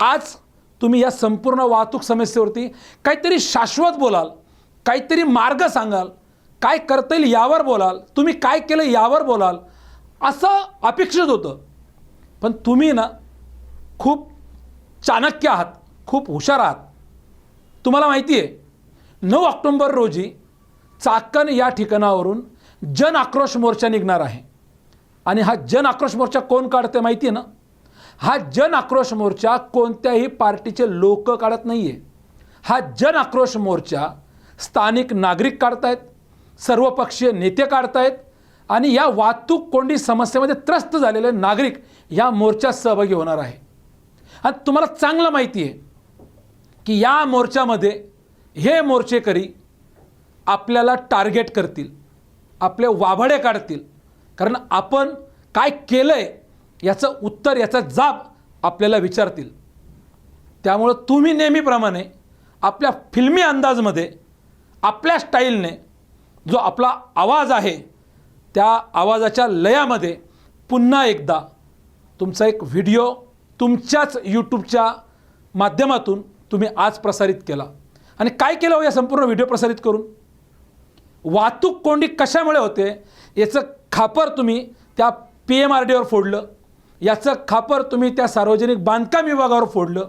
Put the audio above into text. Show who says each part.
Speaker 1: आज तुम्ही या संपूर्ण वाहतूक समस्येवरती काहीतरी शाश्वत बोलाल काहीतरी मार्ग सांगाल काय करता येईल यावर बोलाल तुम्ही काय केलं यावर बोलाल असं अपेक्षित होतं. पण तुम्ही ना खूप चाणक्य आहात खूप हुशार आहात. तुम्हाला माहिती आहे नऊ ऑक्टोंबर रोजी चाकण या ठिकाणावरून जन आक्रोश मोर्चा निघणार आहे. आणि हा जन आक्रोश मोर्चा कोण काढते माहिती आहे ना? हा जन आक्रोश मोर्चा कोणत्याही पार्टीचे लोक काढत नाही आहे हा जन आक्रोश मोर्चा स्थानिक नागरिक काढतायत सर्वपक्षीय नेते काढतायत आणि या वाहतूक कोंडी समस्येमध्ये त्रस्त झालेले नागरिक या मोर्चात सहभागी होणार आहे. आणि तुम्हाला चांगलं माहिती आहे की या मोर्चामध्ये हे मोर्चेकरी आपल्याला टार्गेट करतील आपले वाभाडे काढतील. कारण आपण काय केलं आहे याचं उत्तर याचा जाब आपल्याला विचारतील. त्यामुळं तुम्ही नेहमीप्रमाणे आपल्या फिल्मी अंदाजमध्ये आपल्या स्टाईलने जो आपला आवाज आहे त्या आवाजाच्या लयामध्ये पुन्हा एकदा तुमचा एक व्हिडिओ तुमच्याच यूट्यूबच्या माध्यमातून तुम्ही आज प्रसारित केला. आणि काय केलं हो या संपूर्ण व्हिडिओ प्रसारित करून? वाहतूक कोंडी कशामुळे होते? याचं खापर तुम्ही त्या पी एम आर डीवर फोडलं. याचं खापर तुम्ही त्या सार्वजनिक बांधकाम विभागावर फोडलं.